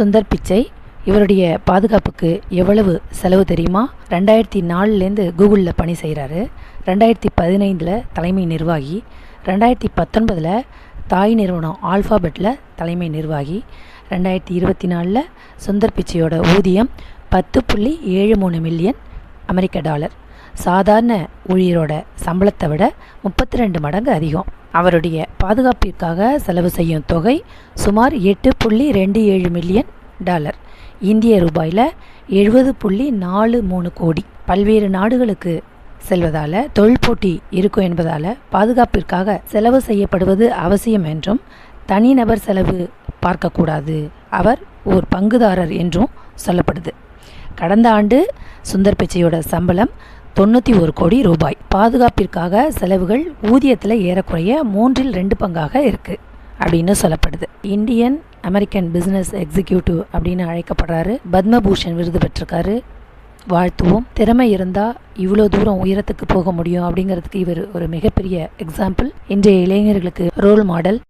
சுந்தர் பிச்சை. இவருடைய பாதுகாப்புக்கு எவ்வளவு செலவு தெரியுமா? ரெண்டாயிரத்தி நாலுலேருந்து கூகுளில் பணி செய்கிறாரு. ரெண்டாயிரத்தி பதினைந்தில் தலைமை நிர்வாகி. ரெண்டாயிரத்தி பத்தொன்பதில் தாய் நிறுவனம் ஆல்ஃபாபெட்டில் தலைமை நிர்வாகி. ரெண்டாயிரத்தி இருபத்தி நாலில் சுந்தர் பிச்சையோட ஊதியம் பத்து புள்ளி ஏழு மூணு மில்லியன். அமெரிக்க டாலர். சாதாரண ஊழியரோட சம்பளத்தை விட முப்பத்தி ரெண்டு மடங்கு அதிகம். அவருடைய பாதுகாப்பிற்காக செலவு செய்யும் தொகை சுமார் எட்டு புள்ளி ரெண்டு ஏழு மில்லியன் டாலர். இந்திய ரூபாயில் எழுபது புள்ளி நாலு மூணு கோடி. பல்வேறு நாடுகளுக்கு செல்வதால் தொழில் போட்டி இருக்கும் என்பதால் பாதுகாப்பிற்காக செலவு செய்யப்படுவது அவசியம் என்றும் தனிநபர் செலவு பார்க்கக்கூடாது. அவர் ஓர் பங்குதாரர் என்றும் சொல்லப்படுது. கடந்த ஆண்டு சுந்தர் பிச்சையோட சம்பளம் தொண்ணூற்றி ஒரு கோடி ரூபாய். பாதுகாப்பிற்காக செலவுகள் ஊதியத்தில் ஏறக்குறைய மூன்றில் ரெண்டு பங்காக இருக்குது அப்படின்னு சொல்லப்படுது. இந்தியன் அமெரிக்கன் பிஸ்னஸ் எக்ஸிக்யூட்டிவ் அப்படின்னு அழைக்கப்படுறாரு. பத்மபூஷன் விருது பெற்றிருக்காரு. வாழ்த்துவோம். திறமை இருந்தால் இவ்வளோ தூரம் உயரத்துக்கு போக முடியும் அப்படிங்கிறதுக்கு இவர் ஒரு மிகப்பெரிய எக்ஸாம்பிள் இன்றைய இளைஞர்களுக்கு ரோல் மாடல்